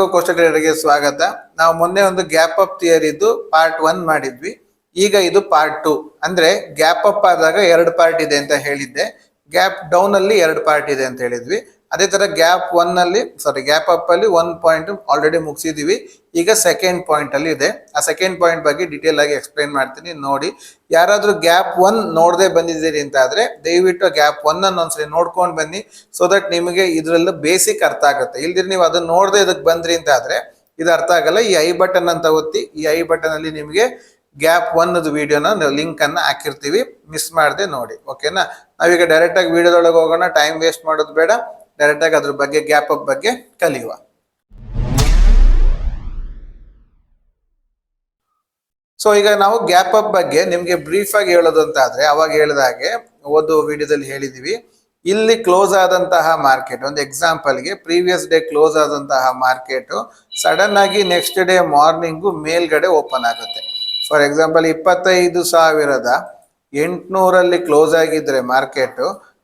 ಕೋಷ್ಟಗಳಿಗೆ ಸ್ವಾಗತ. ನಾವು ಮೊನ್ನೆ ಒಂದು ಗ್ಯಾಪ್ ಅಪ್ ಥಿಯರಿ ಇದ್ದು ಪಾರ್ಟ್ ಒನ್ ಮಾಡಿದ್ವಿ. ಈಗ ಇದು ಪಾರ್ಟ್ ಟು. ಅಂದ್ರೆ ಗ್ಯಾಪ್ ಅಪ್ ಆದಾಗ ಎರಡು ಪಾರ್ಟ್ ಇದೆ ಅಂತ ಹೇಳಿದ್ದೆ. ಗ್ಯಾಪ್ ಡೌನ್ ಅಲ್ಲಿ ಎರಡು ಪಾರ್ಟ್ ಇದೆ ಅಂತ ಹೇಳಿದ್ವಿ. ಅದೇ ತರ ಗ್ಯಾಪ್ ಒನ್ ಅಲ್ಲಿ ಸಾರಿ ಗ್ಯಾಪ್ ಅಪ್ ಅಲ್ಲಿ ಒನ್ ಪಾಯಿಂಟ್ ಆಲ್ರೆಡಿ ಮುಗಿಸಿದೀವಿ. ಈಗ ಸೆಕೆಂಡ್ ಪಾಯಿಂಟ್ ಅಲ್ಲಿ ಇದೆ. ಆ ಸೆಕೆಂಡ್ ಪಾಯಿಂಟ್ ಬಗ್ಗೆ ಡೀಟೇಲ್ ಆಗಿ ಎಕ್ಸ್ಪ್ಲೈನ್ ಮಾಡ್ತೀನಿ, ನೋಡಿ. ಯಾರಾದ್ರೂ ಗ್ಯಾಪ್ ಒನ್ ನೋಡದೆ ಬಂದಿದ್ದೀರಿ ಅಂತ ಆದ್ರೆ, ದಯವಿಟ್ಟು ಗ್ಯಾಪ್ ಒನ್ ಅನ್ನು ಒಂದ್ಸರಿ ನೋಡ್ಕೊಂಡು ಬನ್ನಿ ಸೊ ದಟ್ ನಿಮಗೆ ಇದ್ರಲ್ಲೂ ಬೇಸಿಕ್ ಅರ್ಥ ಆಗುತ್ತೆ. ಇಲ್ದಿರ ನೀವು ಅದನ್ನ ನೋಡದೆ ಇದಕ್ಕೆ ಬಂದ್ರಿ ಅಂತ ಆದ್ರೆ, ಇದು ಅರ್ಥ ಆಗಲ್ಲ. ಈ ಐ ಬಟನ್ ಅಂತ ಒತ್ತಿ, ಈ ಐ ಬಟನ್ ಅಲ್ಲಿ ನಿಮಗೆ ಗ್ಯಾಪ್ ಒನ್ ವಿಡಿಯೋನ ಲಿಂಕ್ ಅನ್ನ ಹಾಕಿರ್ತೀವಿ. ಮಿಸ್ ಮಾಡದೆ ನೋಡಿ ಓಕೆನಾ ನಾವೀಗ ಡೈರೆಕ್ಟ್ ಆಗಿ ವಿಡಿಯೋದೊಳಗೆ ಹೋಗೋಣ ಟೈಮ್ ವೇಸ್ಟ್ ಮಾಡೋದು ಬೇಡ. ಡೈರೆಕ್ಟ್ ಆಗಿ ಅದ್ರ ಬಗ್ಗೆ ಗ್ಯಾಪ್ ಅಪ್ ಬಗ್ಗೆ ಕಲಿಯುವ. ಸೊ ಈಗ ನಾವು ಗ್ಯಾಪ್ ಅಪ್ ಬಗ್ಗೆ ನಿಮ್ಗೆ ಬ್ರೀಫ್ ಆಗಿ ಹೇಳೋದು ಅಂತ ಆದ್ರೆ, ಅವಾಗ ಹೇಳಿದ ಹಾಗೆ ಓದು ವಿಡಿಯೋದಲ್ಲಿ ಹೇಳಿದೀವಿ. ಇಲ್ಲಿ ಕ್ಲೋಸ್ ಆದಂತಹ ಮಾರ್ಕೆಟ್ ಒಂದು ಎಕ್ಸಾಂಪಲ್ಗೆ ಪ್ರೀವಿಯಸ್ ಡೇ ಕ್ಲೋಸ್ ಆದಂತಹ ಮಾರ್ಕೆಟ್ ಸಡನ್ ಆಗಿ ನೆಕ್ಸ್ಟ್ ಡೇ ಮಾರ್ನಿಂಗು ಮೇಲ್ಗಡೆ ಓಪನ್ ಆಗುತ್ತೆ. ಫಾರ್ ಎಕ್ಸಾಂಪಲ್ ಇಪ್ಪತ್ತೈದು ಸಾವಿರದ ಎಂಟುನೂರಲ್ಲಿ ಕ್ಲೋಸ್ ಆಗಿದ್ರೆ ಮಾರ್ಕೆಟ್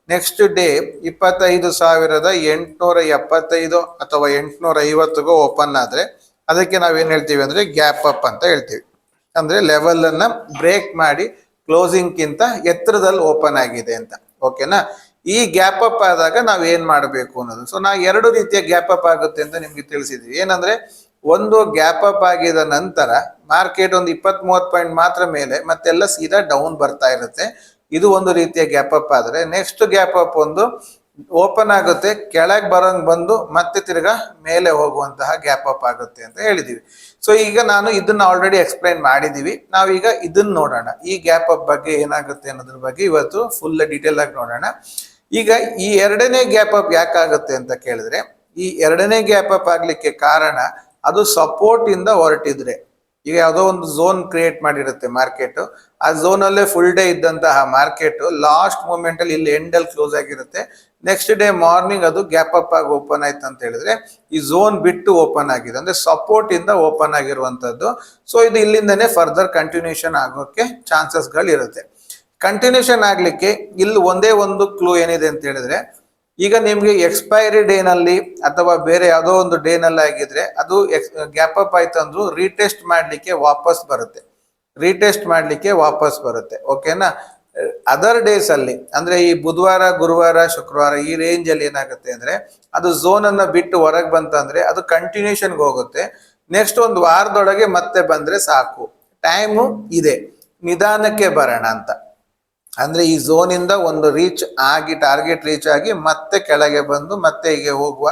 ನೆಕ್ಸ್ಟ್ ಡೇ ಇಪ್ಪತ್ತೈದು ಸಾವಿರದ ಎಂಟುನೂರ ಎಪ್ಪತ್ತೈದು ಅಥವಾ ಎಂಟುನೂರ ಐವತ್ತಿಗೂ ಓಪನ್ ಆದರೆ ಅದಕ್ಕೆ ನಾವು ಏನು ಹೇಳ್ತೀವಿ ಅಂದರೆ ಗ್ಯಾಪ್ ಅಪ್ ಅಂತ ಹೇಳ್ತೀವಿ. ಅಂದರೆ ಲೆವೆಲನ್ನು ಬ್ರೇಕ್ ಮಾಡಿ ಕ್ಲೋಸಿಂಗ್ ಗಿಂತ ಎತ್ತರದಲ್ಲಿ ಓಪನ್ ಆಗಿದೆ ಅಂತ. ಓಕೆನಾ ಈ ಗ್ಯಾಪ್ ಅಪ್ ಆದಾಗ ನಾವು ಏನು ಮಾಡಬೇಕು ಅನ್ನೋದು. ಸೊ ನಾವು ಎರಡು ರೀತಿಯ ಗ್ಯಾಪ್ ಅಪ್ ಆಗುತ್ತೆ ಅಂತ ನಿಮಗೆ ತಿಳಿಸಿದ್ವಿ. ಏನಂದರೆ, ಒಂದು ಗ್ಯಾಪ್ ಅಪ್ ಆಗಿದ ನಂತರ ಮಾರ್ಕೆಟ್ ಒಂದು ಇಪ್ಪತ್ತ್ ಮೂವತ್ತು ಪಾಯಿಂಟ್ ಮಾತ್ರ ಮೇಲೆ ಮತ್ತೆಲ್ಲ ಸೀದಾ ಡೌನ್ ಬರ್ತಾ ಇರುತ್ತೆ. ಇದು ಒಂದು ರೀತಿಯ ಗ್ಯಾಪ್ ಅಪ್ ಆದ್ರೆ ನೆಕ್ಸ್ಟ್ ಗ್ಯಾಪ್ ಅಪ್ ಒಂದು ಓಪನ್ ಆಗುತ್ತೆ, ಕೆಳಗೆ ಬರೋಂಗೆ ಬಂದು ಮತ್ತೆ ತಿರ್ಗಾ ಮೇಲೆ ಹೋಗುವಂತಹ ಗ್ಯಾಪ್ ಅಪ್ ಆಗುತ್ತೆ ಅಂತ ಹೇಳಿದೀವಿ. ಸೊ ಈಗ ನಾನು ಇದನ್ನ ಆಲ್ರೆಡಿ ಎಕ್ಸ್ಪ್ಲೈನ್ ಮಾಡಿದೀವಿ. ನಾವೀಗ ಇದನ್ನ ನೋಡೋಣ. ಈ ಗ್ಯಾಪ್ ಅಪ್ ಬಗ್ಗೆ ಏನಾಗುತ್ತೆ ಅನ್ನೋದ್ರ ಬಗ್ಗೆ ಇವತ್ತು ಫುಲ್ ಡೀಟೇಲ್ ಆಗಿ ನೋಡೋಣ. ಈಗ ಈ ಎರಡನೇ ಗ್ಯಾಪ್ ಅಪ್ ಯಾಕಾಗುತ್ತೆ ಅಂತ ಕೇಳಿದ್ರೆ, ಈ ಎರಡನೇ ಗ್ಯಾಪ್ ಅಪ್ ಆಗ್ಲಿಕ್ಕೆ ಕಾರಣ ಅದು ಸಪೋರ್ಟ್ ಇಂದ ಹೊರಟಿದ್ರೆ. ಈಗ ಯಾವುದೋ ಒಂದು ಝೋನ್ ಕ್ರಿಯೇಟ್ ಮಾಡಿರುತ್ತೆ ಮಾರ್ಕೆಟ್ ಆ ಝೋನ್ ಅಲ್ಲೇ ಫುಲ್ ಡೇ ಇದ್ದಂತಹ ಮಾರ್ಕೆಟ್ ಲಾಸ್ಟ್ ಮೂಮೆಂಟ್ ಅಲ್ಲಿ ಇಲ್ಲಿ ಎಂಡ್ ಅಲ್ಲಿ ಕ್ಲೋಸ್ ಆಗಿರುತ್ತೆ. ನೆಕ್ಸ್ಟ್ ಡೇ ಮಾರ್ನಿಂಗ್ ಅದು ಗ್ಯಾಪ್ ಅಪ್ ಆಗಿ ಓಪನ್ ಆಯ್ತು ಅಂತ ಹೇಳಿದ್ರೆ ಈ ಝೋನ್ ಬಿಟ್ಟು ಓಪನ್ ಆಗಿದೆ. ಅಂದ್ರೆ ಸಪೋರ್ಟ್ ಇಂದ ಓಪನ್ ಆಗಿರುವಂತದ್ದು. ಸೊ ಇದು ಇಲ್ಲಿಂದನೇ ಫರ್ದರ್ ಕಂಟಿನ್ಯೂಷನ್ ಆಗೋಕೆ ಚಾನ್ಸಸ್ಗಳು ಇರುತ್ತೆ ಕಂಟಿನ್ಯೂಷನ್ ಆಗ್ಲಿಕ್ಕೆ ಇಲ್ಲಿ ಒಂದೇ ಒಂದು ಕ್ಲೂ ಏನಿದೆ ಅಂತ ಹೇಳಿದ್ರೆ ಈಗ ನಿಮ್ಗೆ ಎಕ್ಸ್ಪೈರಿ ಡೇನಲ್ಲಿ ಅಥವಾ ಬೇರೆ ಯಾವುದೋ ಒಂದು ಡೇನಲ್ಲಿ ಆಗಿದ್ರೆ ಅದು ಗ್ಯಾಪ್ ಅಪ್ ಆಯ್ತು ಅಂದ್ರೂ ರೀಟೆಸ್ಟ್ ಮಾಡ್ಲಿಕ್ಕೆ ವಾಪಸ್ ಬರುತ್ತೆ. ರೀಟೆಸ್ಟ್ ಮಾಡ್ಲಿಕ್ಕೆ ವಾಪಸ್ ಬರುತ್ತೆ. ಓಕೆನಾ ಅದರ್ ಡೇಸ್ ಅಲ್ಲಿ, ಅಂದ್ರೆ ಈ ಬುಧವಾರ, ಗುರುವಾರ, ಶುಕ್ರವಾರ ಈ ರೇಂಜ್ ಅಲ್ಲಿ ಏನಾಗುತ್ತೆ ಅಂದ್ರೆ ಅದು ಝೋನ್ ಅನ್ನ ಬಿಟ್ಟು ಹೊರಗೆ ಬಂತಂದ್ರೆ ಅದು ಕಂಟಿನ್ಯೂಷನ್ಗೆ ಹೋಗುತ್ತೆ. ನೆಕ್ಸ್ಟ್ ಒಂದು ವಾರದೊಳಗೆ ಮತ್ತೆ ಬಂದ್ರೆ ಸಾಕು. ಟೈಮು ಇದೆ. ನಿಧಾನಕ್ಕೆ ಬರೋಣ ಅಂತ. ಅಂದ್ರೆ ಈ ಝೋನ್ ಇಂದ ಒಂದು ರೀಚ್ ಆಗಿ ಟಾರ್ಗೆಟ್ ರೀಚ್ ಆಗಿ ಮತ್ತೆ ಕೆಳಗೆ ಬಂದು ಮತ್ತೆ ಹೀಗೆ ಹೋಗುವ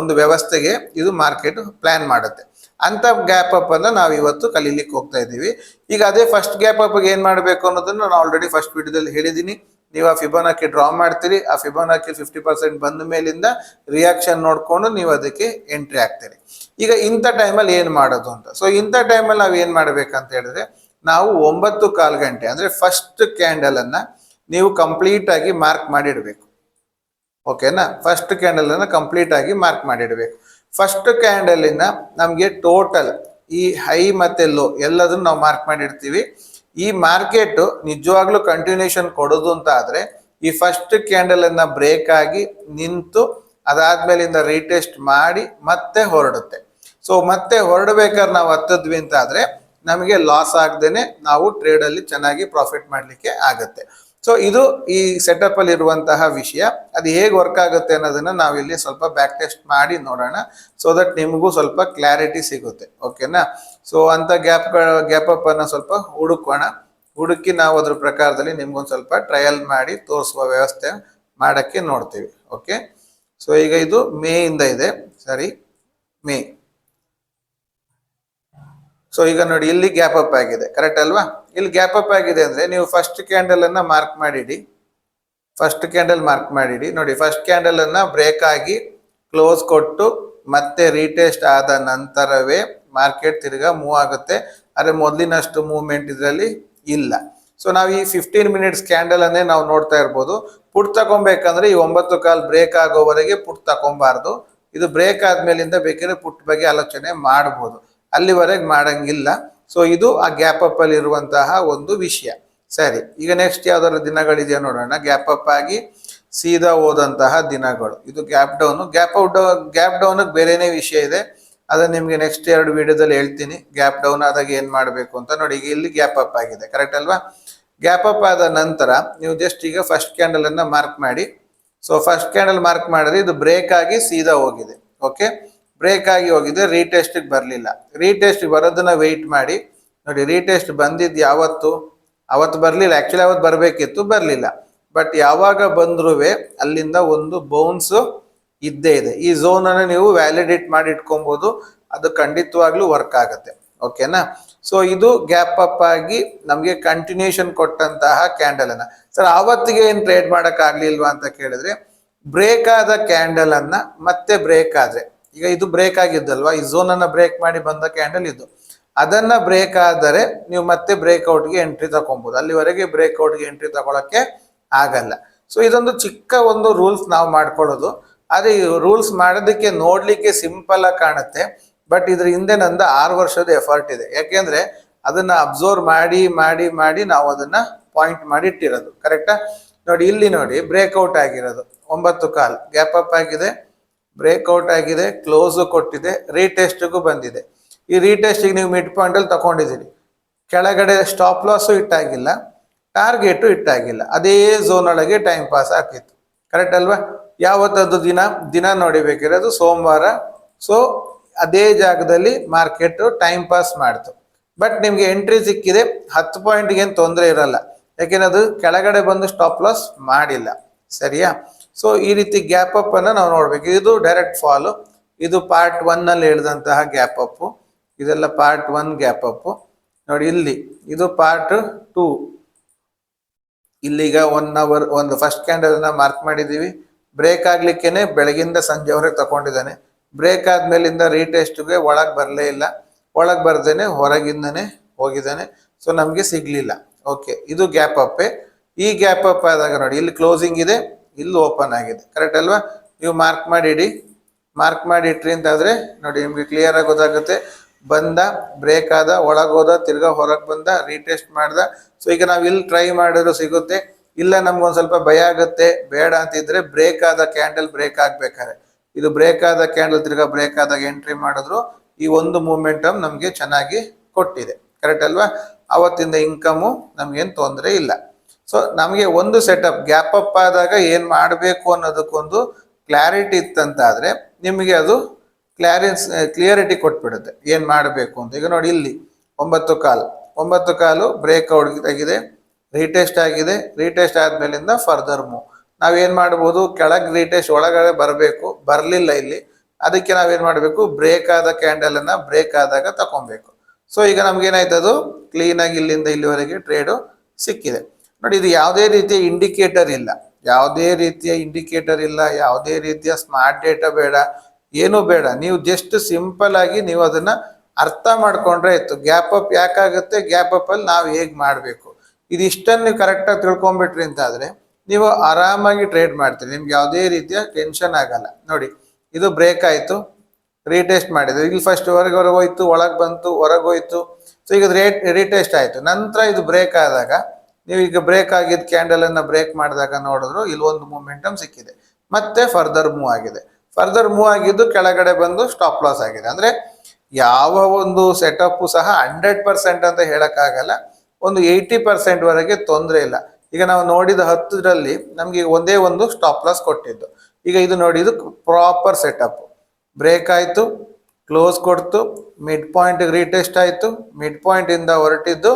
ಒಂದು ವ್ಯವಸ್ಥೆಗೆ ಇದು ಮಾರ್ಕೆಟ್ ಪ್ಲಾನ್ ಮಾಡುತ್ತೆ. ಅಂತ ಗ್ಯಾಪ್ ಅಪ್ ಅನ್ನ ನಾವು ಇವತ್ತು ಕಲೀಲಿಕ್ಕೆ ಹೋಗ್ತಾ ಇದ್ದೀವಿ. ಈಗ ಅದೇ ಫಸ್ಟ್ ಗ್ಯಾಪ್ ಅಪ್ ಏನ್ ಮಾಡಬೇಕು ಅನ್ನೋದನ್ನ ನಾನು ಆಲ್ರೆಡಿ ಫಸ್ಟ್ ವಿಡಿಯೋದಲ್ಲಿ ಹೇಳಿದ್ದೀನಿ. ನೀವು ಆ ಫಿಬೋನಾಕಿ ಡ್ರಾ ಮಾಡ್ತೀರಿ, ಆ ಫಿಬೋನಾಕಿ ಫಿಫ್ಟಿ ಪರ್ಸೆಂಟ್ ಬಂದ ಮೇಲಿಂದ ರಿಯಾಕ್ಷನ್ ನೋಡ್ಕೊಂಡು ನೀವು ಅದಕ್ಕೆ ಎಂಟ್ರಿ ಆಗ್ತೀರಿ ಈಗ ಇಂಥ ಟೈಮಲ್ಲಿ ಏನು ಮಾಡೋದು ಅಂತ? ಸೊ ಇಂಥ ಟೈಮಲ್ಲಿ ನಾವು ಏನು ಮಾಡಬೇಕಂತ ಹೇಳಿದ್ರೆ ನಾವು ಒಂಬತ್ತು ಕಾಲು ಗಂಟೆ, ಅಂದ್ರೆ ಫಸ್ಟ್ ಕ್ಯಾಂಡಲ್ ಅನ್ನ ನೀವು ಕಂಪ್ಲೀಟ್ ಆಗಿ ಮಾರ್ಕ್ ಮಾಡಿಡಬೇಕು. ಓಕೆನಾ ಫಸ್ಟ್ ಕ್ಯಾಂಡಲ್ ಕಂಪ್ಲೀಟಾಗಿ ಮಾರ್ಕ್ ಮಾಡಿಡ್ಬೇಕು. ಫಸ್ಟ್ ಕ್ಯಾಂಡಲ್ ಇಂದ ನಮ್ಗೆ ಟೋಟಲ್ ಈ ಹೈ ಮತ್ತೆ ಲೋ ಎಲ್ಲದನ್ನು ನಾವು ಮಾರ್ಕ್ ಮಾಡಿರ್ತೀವಿ ಈ ಮಾರ್ಕೆಟ್ ನಿಜವಾಗ್ಲೂ ಕಂಟಿನ್ಯೂಷನ್ ಕೊಡೋದು ಅಂತ ಆದ್ರೆ, ಈ ಫಸ್ಟ್ ಕ್ಯಾಂಡಲ್ ಅನ್ನ ಬ್ರೇಕ್ ಆಗಿ ನಿಂತು ಅದಾದ್ಮೇಲಿಂದ ರೀಟೆಸ್ಟ್ ಮಾಡಿ ಮತ್ತೆ ಹೊರಡುತ್ತೆ. ಸೊ ಮತ್ತೆ ಹೊರಡ್ಬೇಕಾದ್ರೆ ನಾವು ಹತ್ತದ್ವಿ ಅಂತ ಆದ್ರೆ ನಮಗೆ ಲಾಸ್ ಆಗದೇನೆ ನಾವು ಟ್ರೇಡ್ ಅಲ್ಲಿ ಚೆನ್ನಾಗಿ ಪ್ರಾಫಿಟ್ ಮಾಡಲಿಕ್ಕೆ ಆಗುತ್ತೆ. ಸೊ ಇದು ಈ ಸೆಟಪ್ ಅಲ್ಲಿ ಇರುವಂತಹ ವಿಷಯ. ಅದು ಹೇಗೆ ವರ್ಕ್ ಆಗುತ್ತೆ ಅನ್ನೋದನ್ನ ನಾವು ಇಲ್ಲಿ ಸ್ವಲ್ಪ ಬ್ಯಾಕ್ ಟೆಸ್ಟ್ ಮಾಡಿ ನೋಡೋಣ. ಸೊ ದಟ್ ನಿಮಗೂ ಸ್ವಲ್ಪ ಕ್ಲಾರಿಟಿ ಸಿಗುತ್ತೆ. ಓಕೆನಾ ಸೊ ಅಂತ ಗ್ಯಾಪ್ ಗ್ಯಾಪ್ ಅಪ್ ಅನ್ನ ಸ್ವಲ್ಪ ಹುಡುಕೋಣ. ಹುಡುಕಿ ನಾವು ಅದ್ರ ಪ್ರಕಾರದಲ್ಲಿ ನಿಮ್ಗೊಂದು ಸ್ವಲ್ಪ ಟ್ರಯಲ್ ಮಾಡಿ ತೋರಿಸುವ ವ್ಯವಸ್ಥೆ ಮಾಡಕ್ಕೆ ನೋಡ್ತೀವಿ. ಓಕೆ ಸೊ ಈಗ ಇದು ಮೇ ಇಂದ ಇದೆ. ಸರಿ ಮೇ ಸೊ ಈಗ ನೋಡಿ, ಇಲ್ಲಿ ಗ್ಯಾಪ್ ಅಪ್ ಆಗಿದೆ. ಕರೆಕ್ಟ್ ಅಲ್ವಾ? ಇಲ್ಲಿ ಗ್ಯಾಪ್ ಅಪ್ ಆಗಿದೆ ಅಂದ್ರೆ ನೀವು ಫಸ್ಟ್ ಕ್ಯಾಂಡಲ್ ಅನ್ನ ಮಾರ್ಕ್ ಮಾಡಿಡಿ. ಫಸ್ಟ್ ಕ್ಯಾಂಡಲ್ ಮಾರ್ಕ್ ಮಾಡಿಡಿ. ನೋಡಿ ಫಸ್ಟ್ ಕ್ಯಾಂಡಲ್ ಅನ್ನ ಬ್ರೇಕ್ ಆಗಿ ಕ್ಲೋಸ್ ಕೊಟ್ಟು ಮತ್ತೆ ರೀಟೆಸ್ಟ್ ಆದ ನಂತರವೇ ಮಾರ್ಕೆಟ್ ತಿರ್ಗಾ ಮೂವ್ ಆಗುತ್ತೆ. ಆದರೆ ಮೊದಲಿನಷ್ಟು ಮೂವ್ಮೆಂಟ್ ಇದರಲ್ಲಿ ಇಲ್ಲ. ಸೊ ನಾವು ಈ ಫಿಫ್ಟೀನ್ ಮಿನಿಟ್ಸ್ ಕ್ಯಾಂಡಲ್ ಅನ್ನೇ ನಾವು ನೋಡ್ತಾ ಇರ್ಬೋದು. ಪುಟ್ ತಗೊಬೇಕಂದ್ರೆ ಈ ಒಂಬತ್ತು ಕಾಲ್ ಬ್ರೇಕ್ ಆಗೋವರೆಗೆ ಪುಟ್ ತಗೊಬಾರ್ದು. ಇದು ಬ್ರೇಕ್ ಆದ್ಮೇಲಿಂದ ಬೇಕಿದ್ರೆ ಪುಟ್ ಬಗ್ಗೆ ಆಲೋಚನೆ ಮಾಡ್ಬೋದು. ಅಲ್ಲಿವರೆಗೆ ಮಾಡಂಗಿಲ್ಲ. ಸೊ ಇದು ಆ ಗ್ಯಾಪ್ ಅಪ್ ಅಲ್ಲಿ ಇರುವಂತಹ ಒಂದು ವಿಷಯ. ಸರಿ, ಈಗ ನೆಕ್ಸ್ಟ್ ಯಾವ್ದಾದ್ರು ದಿನಗಳಿದೆಯಾ ನೋಡೋಣ. ಗ್ಯಾಪ್ ಅಪ್ ಆಗಿ ಸೀದಾ ಹೋದಂತಹ ದಿನಗಳು. ಇದು gap down gap out gap down ಬೇರೆನೇ ವಿಷಯ ಇದೆ. ಅದನ್ನ ನಿಮ್ಗೆ ನೆಕ್ಸ್ಟ್ ಎರಡು ವಿಡಿಯೋದಲ್ಲಿ ಹೇಳ್ತೀನಿ. ಗ್ಯಾಪ್ ಡೌನ್ ಆದಾಗ ಏನ್ ಮಾಡಬೇಕು ಅಂತ ನೋಡಿ, ಈಗ ಇಲ್ಲಿ ಗ್ಯಾಪ್ ಅಪ್ ಆಗಿದೆ. ಕರೆಕ್ಟ್ ಅಲ್ವಾ? ಗ್ಯಾಪ್ ಅಪ್ ಆದ ನಂತರ ನೀವು ಜಸ್ಟ್ ಈಗ ಫಸ್ಟ್ ಕ್ಯಾಂಡಲ್ ಅನ್ನ ಮಾರ್ಕ್ ಮಾಡಿ. ಸೊ ಫಸ್ಟ್ ಕ್ಯಾಂಡಲ್ ಮಾರ್ಕ್ ಮಾಡಿದ್ರೆ ಇದು ಬ್ರೇಕ್ ಆಗಿ ಸೀದಾ ಹೋಗಿದೆ. ಓಕೆ ಬ್ರೇಕ್ ಆಗಿ ಹೋಗಿದೆ ರೀಟೆಸ್ಟಿಗೆ ಬರಲಿಲ್ಲ. ರೀಟೆಸ್ಟಿಗೆ ಬರೋದನ್ನ ವೆಯ್ಟ್ ಮಾಡಿ. ನೋಡಿ ರೀಟೆಸ್ಟ್ ಬಂದಿದ್ದು ಯಾವತ್ತು? ಅವತ್ತು ಬರಲಿಲ್ಲ. ಆ್ಯಕ್ಚುಲಿ ಅವತ್ತು ಬರಬೇಕಿತ್ತು, ಬರಲಿಲ್ಲ. ಬಟ್ ಯಾವಾಗ ಬಂದ್ರೂ ಅಲ್ಲಿಂದ ಒಂದು ಬೌನ್ಸ್ ಇದ್ದೇ ಇದೆ. ಈ ಝೋನ್ ಅನ್ನು ನೀವು ವ್ಯಾಲಿಡೇಟ್ ಮಾಡಿ ಇಟ್ಕೊಬಹುದು ಅದು ಖಂಡಿತವಾಗ್ಲೂ ವರ್ಕ್ ಆಗುತ್ತೆ. ಓಕೆನಾ ಸೊ ಇದು ಗ್ಯಾಪ್ ಅಪ್ ಆಗಿ ನಮಗೆ ಕಂಟಿನ್ಯೂಷನ್ ಕೊಟ್ಟಂತಹ ಕ್ಯಾಂಡಲ್ ಅನ್ನ. ಸರ್ ಆವತ್ತಿಗೆ ಏನು ಟ್ರೇಡ್ ಮಾಡಕ್ ಆಗ್ಲಿಲ್ವಾ ಅಂತ ಕೇಳಿದ್ರೆ ಬ್ರೇಕ್ ಆದ ಕ್ಯಾಂಡಲ್ ಅನ್ನ ಮತ್ತೆ ಬ್ರೇಕ್ ಆದ್ರೆ. ಈಗ ಇದು ಬ್ರೇಕ್ ಆಗಿದ್ದಲ್ವಾ ಈ ಝೋನ್ ಅನ್ನ ಬ್ರೇಕ್ ಮಾಡಿ ಬಂದ ಕ್ಯಾಂಡಲ್ ಇದು. ಅದನ್ನ ಬ್ರೇಕ್ ಆದರೆ ನೀವು ಮತ್ತೆ ಬ್ರೇಕ್ಔಟ್ಗೆ ಎಂಟ್ರಿ ತಗೊಬಹುದು ಅಲ್ಲಿವರೆಗೆ ಬ್ರೇಕ್ಔಟ್ಗೆ ಎಂಟ್ರಿ ತಗೊಳಕ್ಕೆ ಆಗಲ್ಲ. ಸೊ ಇದೊಂದು ಚಿಕ್ಕ ಒಂದು ರೂಲ್ಸ್ ನಾವು ಮಾಡ್ಕೊಳ್ಳೋದು. ಆದ್ರೆ ಈ ರೂಲ್ಸ್ ಮಾಡೋದಕ್ಕೆ ನೋಡ್ಲಿಕ್ಕೆ ಸಿಂಪಲ್ ಆಗಿ ಕಾಣುತ್ತೆ. ಬಟ್ ಇದ್ರ ಹಿಂದೆ ನಂದು ಆರು ವರ್ಷದ ಎಫರ್ಟ್ ಇದೆ. ಯಾಕೆಂದ್ರೆ ಅದನ್ನ ಅಬ್ಸರ್ವ್ ಮಾಡಿ ಮಾಡಿ ಮಾಡಿ ನಾವು ಅದನ್ನ ಪಾಯಿಂಟ್ ಮಾಡಿ ಇಟ್ಟಿರೋದು. ಕರೆಕ್ಟಾ ನೋಡಿ, ಇಲ್ಲಿ ನೋಡಿ ಬ್ರೇಕ್ಔಟ್ ಆಗಿರೋದು. ಒಂಬತ್ತು ಕಾಲ್. ಗ್ಯಾಪ್ ಅಪ್ ಆಗಿದೆ. ಬ್ರೇಕ್ಔಟ್ ಆಗಿದೆ, ಕ್ಲೋಸು ಕೊಟ್ಟಿದೆ, ರೀಟೆಸ್ಟ್ಗೂ ಬಂದಿದೆ. ಈ ರೀಟೆಸ್ಟಿಗೆ ನೀವು ಮಿಡ್ ಪಾಯಿಂಟಲ್ಲಿ ತಗೊಂಡಿದ್ದೀರಿ ಕೆಳಗಡೆ ಸ್ಟಾಪ್ ಲಾಸು ಇಟ್ಟಾಗಿಲ್ಲ, ಟಾರ್ಗೆಟು ಇಟ್ಟಾಗಿಲ್ಲ. ಅದೇ ಝೋನ್ ಒಳಗೆ ಟೈಮ್ ಪಾಸ್ ಆಗ್ತಿತ್ತು. ಕರೆಕ್ಟ್ ಅಲ್ವಾ? ಯಾವತ್ತದ್ದು ದಿನ? ದಿನ ನೋಡಿಬೇಕಿರೋದು ಸೋಮವಾರ. ಸೊ ಅದೇ ಜಾಗದಲ್ಲಿ ಮಾರ್ಕೆಟು ಟೈಮ್ ಪಾಸ್ ಮಾಡ್ತು. ಬಟ್ ನಿಮಗೆ ಎಂಟ್ರಿ ಸಿಕ್ಕಿದೆ, ಹತ್ತು ಪಾಯಿಂಟ್ಗೆ ಏನು ತೊಂದರೆ ಇರಲ್ಲ. ಯಾಕೆಂದ್ರೆ ಅದು? ಕೆಳಗಡೆ ಬಂದು ಸ್ಟಾಪ್ ಲಾಸ್ ಮಾಡಿಲ್ಲ. ಸರಿಯಾ? ಸೊ ಈ ರೀತಿ ಗ್ಯಾಪ್ ಅಪ್ ಅನ್ನ ನಾವು ನೋಡ್ಬೇಕು. ಇದು ಡೈರೆಕ್ಟ್ ಫಾಲು ಇದು ಪಾರ್ಟ್ ಒನ್ನಲ್ಲಿ ಹೇಳಿದಂತಹ ಗ್ಯಾಪ್ ಅಪ್ ಇದೆಲ್ಲ ಪಾರ್ಟ್ ಒನ್ ಗ್ಯಾಪ್ ಅಪ್ ನೋಡಿ ಇಲ್ಲಿ, ಇದು ಪಾರ್ಟ್ ಟೂ ಇಲ್ಲಿಗ ಒನ್ ಅವರ್ ಒಂದು ಫಸ್ಟ್ ಕ್ಯಾಂಡಲ್ ಅನ್ನ ಮಾರ್ಕ್ ಮಾಡಿದೀವಿ ಬ್ರೇಕ್ ಆಗ್ಲಿಕ್ಕೇನೆ ಬೆಳಗಿಂದ ಸಂಜೆವರೆಗೆ ತಗೊಂಡಿದ್ದಾನೆ. ಬ್ರೇಕ್ ಆದ್ಮೇಲಿಂದ ರೀಟೆಸ್ಟ್ಗೆ ಒಳಗ್ ಬರಲೇ ಇಲ್ಲ. ಒಳಗ್ ಬರ್ದೇನೆ ಹೊರಗಿಂದನೇ ಹೋಗಿದ್ದಾನೆ. ಸೊ ನಮ್ಗೆ ಸಿಗ್ಲಿಲ್ಲ. ಓಕೆ ಇದು ಗ್ಯಾಪ್ ಅಪ್ ಈ ಗ್ಯಾಪ್ ಅಪ್ ಆದಾಗ ನೋಡಿ, ಇಲ್ಲಿ ಕ್ಲೋಸಿಂಗ್ ಇದೆ. ಇಲ್ಲಿ ಓಪನ್ ಆಗಿದೆ. ಕರೆಕ್ಟ್ ಅಲ್ವಾ? ನೀವು ಮಾರ್ಕ್ ಮಾಡಿ ಇಡಿ ಮಾರ್ಕ್ ಮಾಡಿ ಇಟ್ರಿ ಅಂತಾದರೆ ನೋಡಿ ನಿಮಗೆ ಕ್ಲಿಯರ್ ಆಗಿ ಗೊತ್ತಾಗುತ್ತೆ. ಬಂದ ಬ್ರೇಕ್ ಆದ, ಒಳಗೋದ, ತಿರ್ಗಾ ಹೊರಗೆ ಬಂದ ರೀಟೆಸ್ಟ್ ಮಾಡ್ದ. ಸೊ ಈಗ ನಾವು ಇಲ್ಲಿ ಟ್ರೈ ಮಾಡಿದ್ರು ಸಿಗುತ್ತೆ. ಇಲ್ಲ ನಮ್ಗೊಂದು ಸ್ವಲ್ಪ ಭಯ ಆಗುತ್ತೆ, ಬೇಡ ಅಂತಿದ್ರೆ ಬ್ರೇಕ್ ಆದ ಕ್ಯಾಂಡಲ್ ಬ್ರೇಕ್ ಆಗ್ಬೇಕಾದ್ರೆ. ಇದು ಬ್ರೇಕ್ ಆದ ಕ್ಯಾಂಡಲ್ ತಿರ್ಗಾ ಬ್ರೇಕ್ ಆದಾಗ ಎಂಟ್ರಿ ಮಾಡಿದ್ರು. ಈ ಒಂದು ಮೂಮೆಂಟಮ್ ನಮಗೆ ಚೆನ್ನಾಗಿ ಕೊಟ್ಟಿದೆ. ಕರೆಕ್ಟ್ ಅಲ್ವಾ? ಅವತ್ತಿಂದ ಇನ್ಕಮು ನಮಗೇನು ತೊಂದರೆ ಇಲ್ಲ. ಸೊ ನಮಗೆ ಒಂದು ಸೆಟಪ್ ಗ್ಯಾಪ್ ಅಪ್ ಆದಾಗ ಏನು ಮಾಡಬೇಕು ಅನ್ನೋದಕ್ಕೊಂದು ಕ್ಲಾರಿಟಿ ಇತ್ತಂತಾದರೆ ನಿಮಗೆ ಅದು ಕ್ಲಾರೆನ್ಸ್ ಕ್ಲಿಯರಿಟಿ ಕೊಟ್ಬಿಡುತ್ತೆ. ಏನು ಮಾಡಬೇಕು ಅಂತ. ಈಗ ನೋಡಿ ಇಲ್ಲಿ ಒಂಬತ್ತು ಕಾಲು. ಒಂಬತ್ತು ಕಾಲು ಬ್ರೇಕ್ ಔಟ್ ಆಗಿದೆ ರೀಟೆಸ್ಟ್ ಆಗಿದೆ ರೀಟೆಸ್ಟ್ ಆದ್ಮೇಲಿಂದ ಫರ್ದರ್ ಮೂವ್ ನಾವೇನು ಮಾಡ್ಬೋದು? ಕೆಳಗೆ ರೀಟೆಸ್ಟ್ ಒಳಗಡೆ ಬರಬೇಕು, ಬರಲಿಲ್ಲ ಇಲ್ಲಿ. ಅದಕ್ಕೆ ನಾವೇನು ಮಾಡಬೇಕು? ಬ್ರೇಕ್ ಆದ ಕ್ಯಾಂಡಲ್ ಅನ್ನ ಬ್ರೇಕ್ ಆದಾಗ ತಕೊಬೇಕು. ಸೊ ಈಗ ನಮ್ಗೇನಾಯ್ತದು ಕ್ಲೀನ್ ಆಗಿ ಇಲ್ಲಿಂದ ಇಲ್ಲಿವರೆಗೆ ಟ್ರೇಡು ಸಿಕ್ಕಿದೆ. ನೋಡಿ, ಇದು ಯಾವುದೇ ರೀತಿಯ ಇಂಡಿಕೇಟರ್ ಇಲ್ಲ. ಯಾವುದೇ ರೀತಿಯ ಇಂಡಿಕೇಟರ್ ಇಲ್ಲ, ಯಾವುದೇ ರೀತಿಯ ಸ್ಮಾರ್ಟ್ ಡೇಟಾ ಬೇಡ, ಏನೂ ಬೇಡ. ನೀವು ಜಸ್ಟ್ ಸಿಂಪಲ್ ಆಗಿ ನೀವು ಅದನ್ನ ಅರ್ಥ ಮಾಡ್ಕೊಂಡ್ರೆ ಇತ್ತು ಗ್ಯಾಪ್ ಅಪ್ ಯಾಕಾಗುತ್ತೆ? ಗ್ಯಾಪ್ ಅಪ್ ಅಲ್ಲಿ ನಾವು ಹೇಗೆ ಮಾಡಬೇಕು? ಇದಿಷ್ಟನ್ನು ನೀವು ಕರೆಕ್ಟಾಗಿ ತಿಳ್ಕೊಂಬಿಟ್ರಿ ಅಂತ ಆದ್ರೆ, ನೀವು ಆರಾಮಾಗಿ ಟ್ರೇಡ್ ಮಾಡ್ತೀರಿ. ನಿಮ್ಗೆ ಯಾವುದೇ ರೀತಿಯ ಟೆನ್ಷನ್ ಆಗಲ್ಲ. ನೋಡಿ, ಇದು ಬ್ರೇಕ್ ಆಯಿತು. ರೀಟೆಸ್ಟ್ ಮಾಡಿದ್ರು ಇಲ್ಲಿ ಫಸ್ಟ್ ಹೊರಗೆ ಹೊರಗೆ ಹೋಯ್ತು, ಒಳಗೆ ಬಂತು, ಹೊರಗೆ ಹೋಯ್ತು. ಸೊ ಈಗ ರೇಟ್ ರೀಟೆಸ್ಟ್ ಆಯಿತು. ನಂತರ ಇದು ಬ್ರೇಕ್ ಆದಾಗ ನೀವು ಈಗ ಬ್ರೇಕ್ ಆಗಿದ್ದ ಕ್ಯಾಂಡಲ್ ಅನ್ನ ಬ್ರೇಕ್ ಮಾಡಿದಾಗ ನೋಡಿದ್ರು ಇಲ್ಲಿ ಒಂದು ಮೂಮೆಂಟಮ್ ಸಿಕ್ಕಿದೆ. ಮತ್ತೆ ಫರ್ದರ್ ಮೂವ್ ಆಗಿದೆ. ಫರ್ದರ್ ಮೂವ್ ಆಗಿದ್ದು ಕೆಳಗಡೆ ಬಂದು ಸ್ಟಾಪ್ ಲಾಸ್ ಆಗಿದೆ. ಅಂದ್ರೆ ಯಾವ ಒಂದು ಸೆಟಪ್ ಸಹ ಹಂಡ್ರೆಡ್ ಪರ್ಸೆಂಟ್ ಅಂತ ಹೇಳಕ್ಕಾಗಲ್ಲ. ಒಂದು ಏಯ್ಟಿ ಪರ್ಸೆಂಟ್ ವರೆಗೆ ತೊಂದರೆ ಇಲ್ಲ. ಈಗ ನಾವು ನೋಡಿದ ಹತ್ತರಲ್ಲಿ ನಮ್ಗೆ ಒಂದೇ ಒಂದು ಸ್ಟಾಪ್ ಲಾಸ್ ಕೊಟ್ಟಿದ್ದು. ಈಗ ಇದು ನೋಡಿ ಇದು ಪ್ರಾಪರ್ ಸೆಟಪ್ ಬ್ರೇಕ್ ಆಯ್ತು ಕ್ಲೋಸ್ ಕೊಡ್ತು ಮಿಡ್ ಪಾಯಿಂಟ್ ರೀಟೆಸ್ಟ್ ಆಯ್ತು ಮಿಡ್ ಪಾಯಿಂಟ್ ಇಂದ ಹೊರಟಿದ್ದು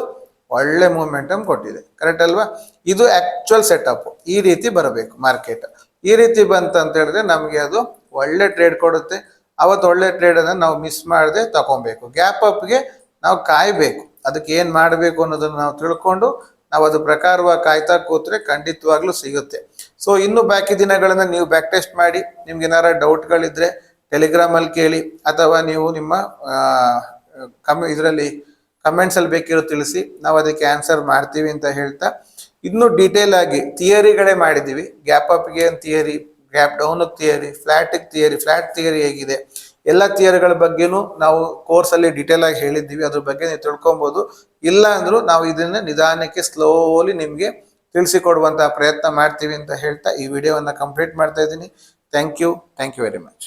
ಒಳ್ಳೆ ಮೂಮೆಂಟಮ್ ಕೊಟ್ಟಿದೆ. ಕರೆಕ್ಟ್ ಅಲ್ವಾ? ಇದು ಆಕ್ಚುಯಲ್ ಸೆಟಪ್ ಈ ರೀತಿ ಬರಬೇಕು ಮಾರ್ಕೆಟ್ ಈ ರೀತಿ ಬಂತ ಅಂತ ಹೇಳಿದ್ರೆ ನಮಗೆ ಅದು ಒಳ್ಳೆ ಟ್ರೇಡ್ ಕೊಡುತ್ತೆ. ಅವತ್ತು ಒಳ್ಳೆ ಟ್ರೇಡ್ ಅನ್ನ ನಾವು ಮಿಸ್ ಮಾಡದೆ ತಗೊಬೇಕು ಗ್ಯಾಪ್ ಅಪ್ಗೆ ನಾವು ಕಾಯಬೇಕು. ಅದಕ್ಕೆ ಏನ್ ಮಾಡಬೇಕು ಅನ್ನೋದನ್ನ ನಾವು ತಿಳ್ಕೊಂಡು ನಾವು ಅದು ಪ್ರಕಾರವಾಗಿ ಕಾಯ್ತಾ ಕೂತ್ರೆ ಖಂಡಿತವಾಗ್ಲೂ ಸಿಗುತ್ತೆ. ಸೊ ಇನ್ನು ಬಾಕಿ ದಿನಗಳನ್ನ ನೀವು ಬ್ಯಾಕ್ ಟೆಸ್ಟ್ ಮಾಡಿ. ನಿಮ್ಗೆ ಏನಾರ ಟೆಲಿಗ್ರಾಮ್ ಅಲ್ಲಿ ಕೇಳಿ. ಅಥವಾ ನೀವು ನಿಮ್ಮ ಕಮ್ ಇದರಲ್ಲಿ ಕಮೆಂಟ್ಸ್ ಅಲ್ಲಿ ಬೇಕಿರೋ ತಿಳಿಸಿ. ನಾವು ಅದಕ್ಕೆ ಆನ್ಸರ್ ಮಾಡ್ತೀವಿ ಅಂತ ಹೇಳ್ತಾ. ಇನ್ನು ಡೀಟೇಲ್ ಆಗಿ ಥಿಯರಿಗಳೇ ಮಾಡಿದ್ದೀವಿ. ಗ್ಯಾಪ್ ಅಪ್ಗೆ ಒಂದು theory gap down theory flat theory flat theory ಹೇಗಿದೆ. ಎಲ್ಲ ಥಿಯರಿಗಳ ಬಗ್ಗೆನೂ ನಾವು ಕೋರ್ಸ್ ಅಲ್ಲಿ ಡೀಟೇಲ್ ಆಗಿ ಹೇಳಿದ್ದೀವಿ. ಅದ್ರ ಬಗ್ಗೆ ನೀವು ತಿಳ್ಕೊಬೋದು. ಇಲ್ಲ ಅಂದರೂ ನಾವು ಇದನ್ನ ನಿಧಾನಕ್ಕೆ ಸ್ಲೋಲಿ ನಿಮಗೆ ತಿಳಿಸಿಕೊಡುವಂತಹ ಪ್ರಯತ್ನ ಮಾಡ್ತೀವಿ ಅಂತ ಹೇಳ್ತಾ ಈ ವಿಡಿಯೋವನ್ನ ಕಂಪ್ಲೀಟ್ ಮಾಡ್ತಾ ಇದ್ದೀನಿ. Thank you thank you very much